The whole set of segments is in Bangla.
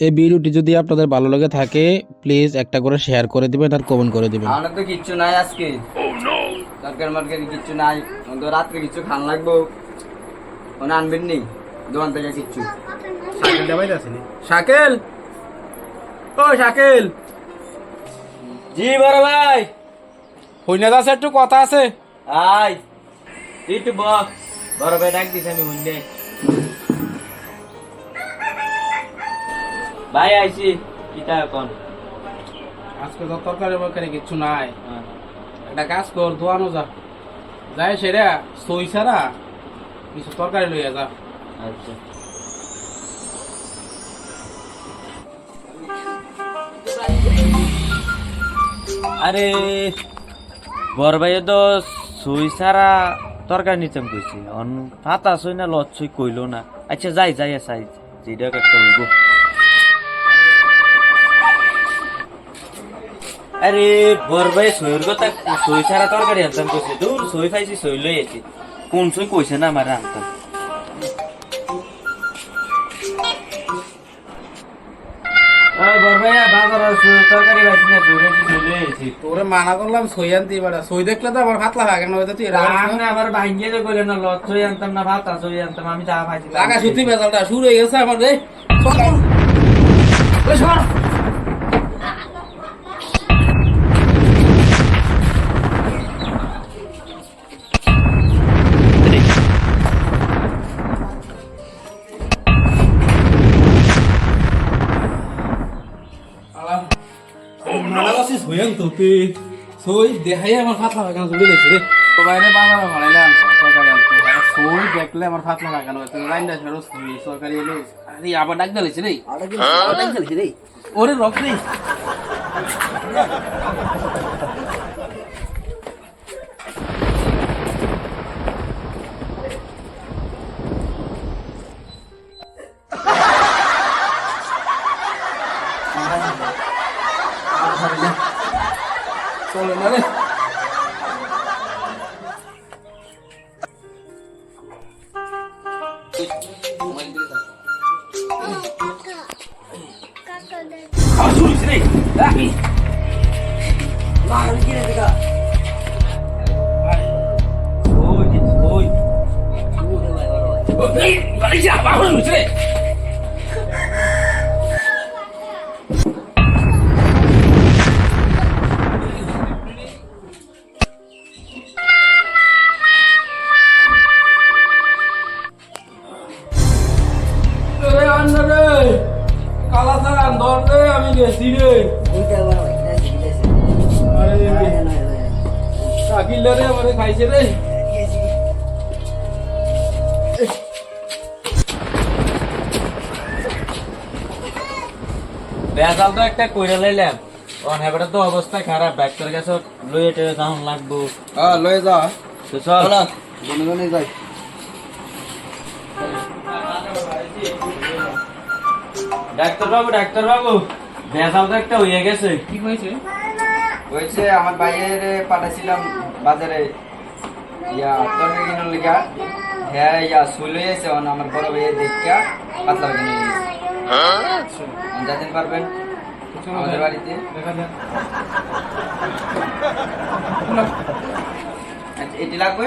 এই ভিডিওটি যদি আপনাদের ভালো লাগে থাকে প্লিজ একটা করে শেয়ার করে দিবেন আর কমেন্ট করে দিবেন। আমার তো কিচ্ছু নাই আজকে। তরকারি মার্কেট কিচ্ছু নাই। তো রাত্রে কিছু খান লাগবো। ওনা আনবেন নি? দোকান থেকে কিচ্ছু। শাকেল? ও, শাকেল। জি, বড় ভাই। হইনা দাস একটু কথা আছে। আই একটু বক বড় ভাই ডাক দিস আমি হুন্ডে ভাই আইছি। কিতা এখন? আজকে তো তরকারি মরকারি কিচ্ছু নাই। একটা কাজ কর দোয়ানো যা। যাই সেরা সই সারা কিছু তরকারি লইয়া যা। আচ্ছা। আরে বড় ভাই তো সুই সারা তরকারি নিতাম কইছি। অন ফাতা সই না লত সই কইলো না। আচ্ছা যাই যাই সাই যেটা একটা হইব। আরে বর ভাই সইর কথা সই সারা তরকারি আনতাম কইছে। দূর সই খাইছি সই লই আছি কোন সই কইছে না আমার আনতাম। না তোরে মানা করলাম সই আনতে এবারে সই দেখলে তো আমার ভাত লাগা কেন হয়তো তুই রান্না আবার ভাঙ্গিয়ে তো কইলেন না লচ্ছই আনতাম না ভাত আছই আনতাম আমি যা পাইছি লাগা সত্যি বেজালটা শুরু হয়ে গেছে আমার রে। ওই সর। করছিস হয়ে তো তুই সই দেখাই আমার ভাত লাগা কেন জুড়ে লেছি রে তো বাইরে বাজারে ভাড়াইলাম সরকারি আনতে সই দেখলে আমার ভাত লাগা কেন তুই লাইনটা ফেরত সই সরকারি এলো আরে আবার ডাক দিলেছি রে ডাক দিলেছি রে ওরে রক রে চলো না রে আবার শুরু হয়েছে রে রাখি মার কি রে দেখা ওই ওই ওই বাড়ি যা বাবা হয়েছে রে রে শাকিল রে আমারে খাইছে রে। বেজাল তো একটা কইরা লাইলাম। অন হেবাটা তো অবস্থা খারাপ ডাক্তার কাছে লইয়ে টেরে যাওন লাগবো। হ্যাঁ লয়ে যা। তো চল। বনে বনে যাই। ডাক্তার বাবু ডাক্তার বাবু বেজাল তো একটা হইয়া গেছে। কি হয়েছে? হয়েছে আমার বাইরে পাঠাইছিলাম বাজারে ইয়া তরকারি কিনার লিগা হ্যাঁ ইয়া শুলে এসে আমার বড় ভাইয়ের দেখা পাতলা কিনে যাতেন পারবেন আমাদের বাড়িতে। এটি লাগবে?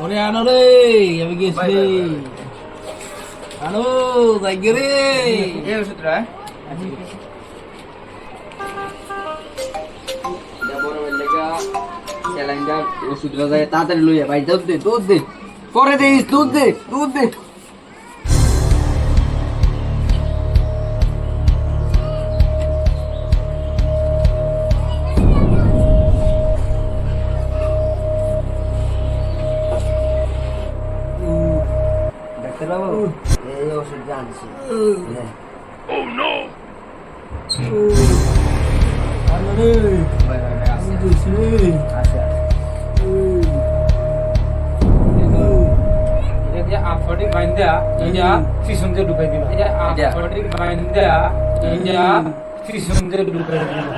ওরে আনো রে। আমি গেছি আনো যাই রে। স্যালাইনটা ওষুধটা যায় তাড়াতাড়ি লইয়া ভাই দুধ দে দুধ দে। পরে দিস দুধ দে দুধ দে। বাবু এই ওষুধ এটা যে আফটিক বাইন্দা এটা দিয়ে ঢুকাই দিবা এটা। আফটিক বাইন্দা এটা দিয়ে ঢুকাই দিবা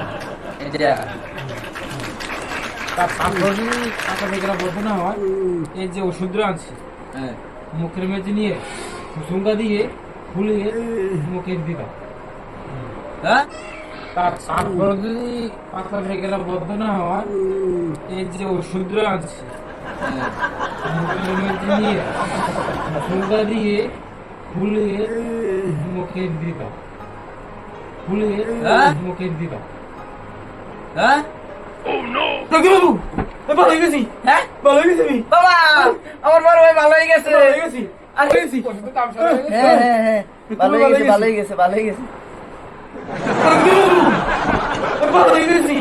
এটা তার তারপরে টাকা থেকে বলব না হয় এই যে ওষুধটা আনছি হ্যাঁ মুখের মেঝে নিয়ে ঝুঙ্গা দিয়ে ফুলিয়ে মুখে দিবা হ্যাঁ? তারপর যদি পাতা থেকে বদ্ধ না এই যে ওষুধটা আনছি। মুখের মেঝে নিয়ে ঝুঙ্গা দিয়ে ফুলিয়ে মুখে দিবা ফুলিয়ে হ্যাঁ? মুখে দিবা হ্যাঁ? বাবু! ভালো গেছি। হ্যাঁ? ভালো গেছি বাবা! আমার বড় ভাই ভালো হয়ে গেছে। হয়ে। হ্যাঁ হ্যাঁ ভালো হয়ে গেছে ভালো হয়ে গেছে ভালো হয়ে গেছে। হয়ে হ্যাঁ গেছি।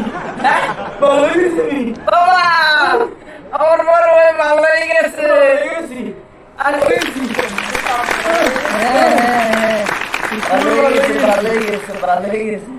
বাবা আমার বড় ভাই ভালো হয়ে গেছে। ভালো আর হ্যাঁ হ্যাঁ হ্যাঁ। ভালো হয়ে গেছে। ভালো হয়ে গেছে ভালো হয়ে গেছে।